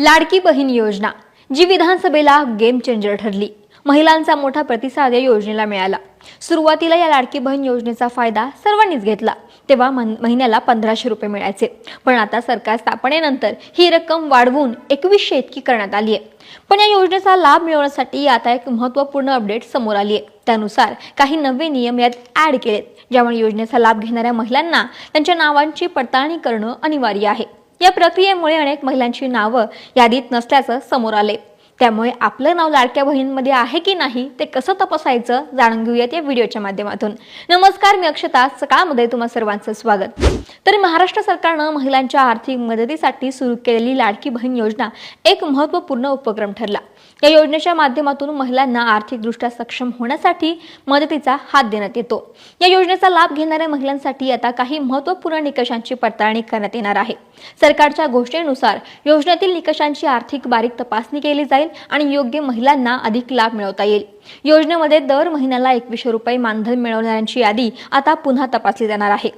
लाडकी बहीण योजना जी विधानसभेला game changer ठरली. महिलांचा मोठा प्रतिसाद या योजनेला मिळाला. सुरुवातीला या लाडकी बहीण योजनेचा फायदा सर्वांनीच घेतला. तेव्हा मन- महिन्याला पंधराशे रुपये मिळायचे. पण आता सरकार स्थापनेनंतर ही रक्कम वाढवून एकवीसशे इतकी करण्यात आली आहे. पण या योजनेचा लाभ मिळवण्यासाठी आता एक महत्त्वपूर्ण अपडेट समोर आली आहे. त्यानुसार काही नवे नियम यात ॲड केलेत ज्यामुळे योजनेचा लाभ घेणाऱ्या महिलांना त्यांच्या नावांची पडताळणी करणं अनिवार्य आहे. या प्रक्रियेमुळे अनेक महिलांची नावं यादीत नसल्याचं समोर आले. त्यामुळे आपलं नाव लाडक्या बहिणींमध्ये आहे की नाही ते कसं तपासायचं जाणून घेऊयात या व्हिडिओच्या माध्यमातून. नमस्कार मी अक्षता. सकाळमध्ये तुम्हा सर्वांचं स्वागत. तर महाराष्ट्र सरकारनं महिलांच्या आर्थिक मदतीसाठी सुरू केलेली लाडकी बहीण योजना एक महत्त्वपूर्ण उपक्रम ठरला. या योजनेच्या माध्यमातून महिलांना आर्थिकदृष्ट्या सक्षम होण्यासाठी मदतीचा हात देण्यात येतो. या योजनेचा लाभ घेणाऱ्या महिलांसाठी आता काही महत्त्वपूर्ण निकषांची पडताळणी करण्यात येणार आहे. सरकारच्या घोषणेनुसार योजनेतील निकषांची आर्थिक बारीक तपासणी केली जाईल आणि योग्य महिलांना अधिक लाभ मिळवता येईल. योजनेमध्ये दर महिन्याला एकवीसशे रुपये मानधन मिळवणाऱ्यांची यादी आता पुन्हा तपासली जाणार आहे.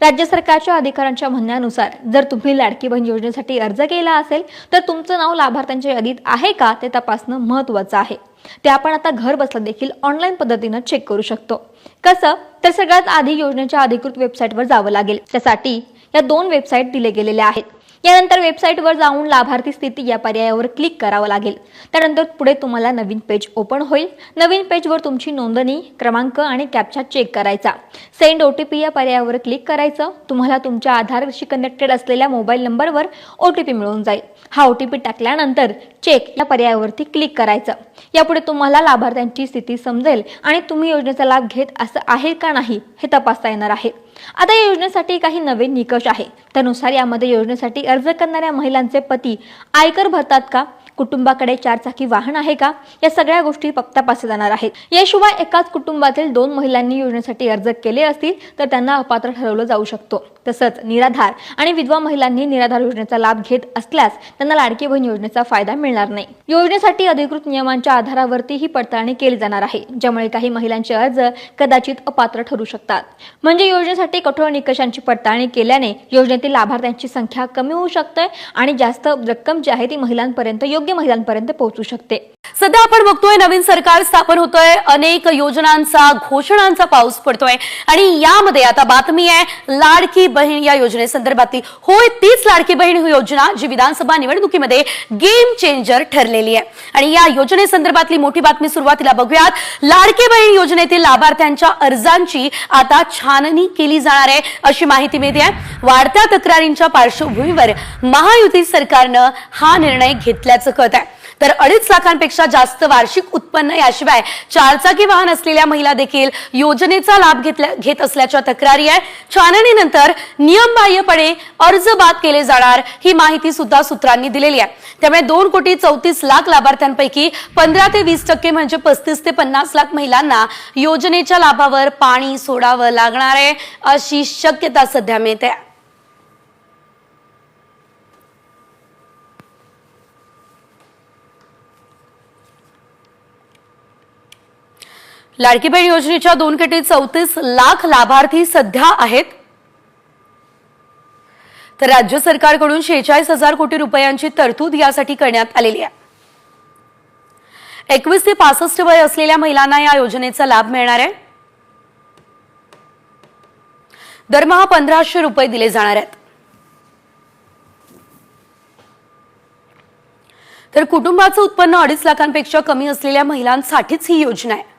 राज्य सरकारच्या अधिकाऱ्यांच्या म्हणण्यानुसार जर तुम्ही लाडकी बहीण योजनेसाठी अर्ज केला असेल तर तुमचं नाव लाभार्थ्यांच्या यादीत आहे का ते तपासणं महत्वाचं आहे. ते आपण आता घर बसल्या देखील ऑनलाईन पद्धतीनं चेक करू शकतो. कसं? तर सगळ्यात आधी योजनेच्या अधिकृत वेबसाईटवर जावं लागेल. त्यासाठी या दोन वेबसाईट दिले गेलेल्या आहेत. यानंतर वेबसाईटवर जाऊन लाभार्थी स्थिती या पर्यायावर क्लिक करावं लागेल. त्यानंतर पुढे तुम्हाला नवीन पेज ओपन होईल. नवीन पेजवर तुमची नोंदणी क्रमांक आणि कॅप्चा चेक करायचा. सेंड ओ टी पी या पर्यायावर क्लिक करायचं. तुम्हाला तुमच्या आधारशी कनेक्टेड असलेल्या मोबाईल नंबरवर ओ टी पी मिळून जाईल. हा ओ टी पी टाकल्यानंतर चेक या पर्यायावरती क्लिक करायचं. यापुढे तुम्हाला लाभार्थ्यांची स्थिती समजेल आणि तुम्ही योजनेचा लाभ घेत असं आहे का नाही हे तपासता येणार आहे. आता या योजनेसाठी काही नवे निकष आहे त्यानुसार यामध्ये योजनेसाठी अर्ज करणाऱ्या महिलांचे पती आयकर भरतात का? कुटुंबाकडे चारचाकी वाहन आहे का? या सगळ्या गोष्टी तपासल्या जाणार आहेत. याशिवाय एकाच कुटुंबातील दोन महिलांनी योजनेसाठी अर्ज केले असतील तर त्यांना अपात्र ठरवलं जाऊ शकतो. तसंच निराधार आणि विधवा महिलांनी निराधार योजनेचा लाभ घेत असल्यास त्यांना लाडकी बहीण योजनेचा फायदा मिळणार नाही. योजनेसाठी अधिकृत नियमांच्या आधारावरती ही पडताळणी केली जाणार आहे ज्यामुळे काही महिलांचे अर्ज कदाचित अपात्र ठरू शकतात. म्हणजे योजनेसाठी कठोर निकषांची पडताळणी केल्याने योजनेतील लाभार्थ्यांची संख्या कमी होऊ शकते आणि जास्त रक्कम जी आहे ती महिलांपर्यंत योग्य महिलांपर्यंत पोहोचू शकते. सध्या आपण बघतोय नवीन सरकार स्थापन होतोय. अनेक योजनांचा घोषणांचा पाऊस पडतोय. आणि यामध्ये आता बातमी आहे लाडकी बहीण या योजनेसंदर्भातली. होय तीच लाडकी बहीण ही योजना जी विधानसभा निवडणुकीमध्ये गेम चेंजर ठरलेली आहे. आणि या योजनेसंदर्भातली मोठी बातमी सुरुवातीला बघूयात. लाडकी बहीण योजनेतील लाभार्थ्यांच्या अर्जांची आता छाननी केली जाणार आहे अशी माहिती मिळते. आहे वाढत्या तक्रारींच्या पार्श्वभूमीवर महायुती सरकारनं हा निर्णय घेतल्याचं कळत आहे तर अडीच लाखांपेक्षा जास्त वार्षिक उत्पन्न याशिवाय चारचाकी वाहन असलेल्या महिला देखील योजनेचा लाभ घेतल्या घेत असल्याच्या तक्रारी आहे छाननीनंतर नियमबाह्यपणे अर्ज बाद केले जाणार ही माहिती सुद्धा सूत्रांनी दिलेली आहे. त्यामुळे दोन कोटी चौतीस लाख लाभार्थ्यांपैकी पंधरा ते वीस टक्के म्हणजे पस्तीस ते पन्नास लाख महिलांना योजनेच्या लाभावर पाणी सोडावं लागणार आहे अशी शक्यता सध्या मिळते. लाडकी बहीण योजनेच्या दोन कोटी चौतीस लाख लाभार्थी सध्या आहेत. तर राज्य सरकारकडून शेहेचाळीस हजार कोटी रुपयांची तरतूद यासाठी करण्यात आलेली आहे. एकवीस ते पासष्ट वय असलेल्या महिलांना या योजनेचा लाभ मिळणार आहे. दरमहा पंधराशे रुपये दिले जाणार आहेत. तर कुटुंबाचं उत्पन्न अडीच लाखांपेक्षा कमी असलेल्या महिलांसाठीच ही योजना आहे.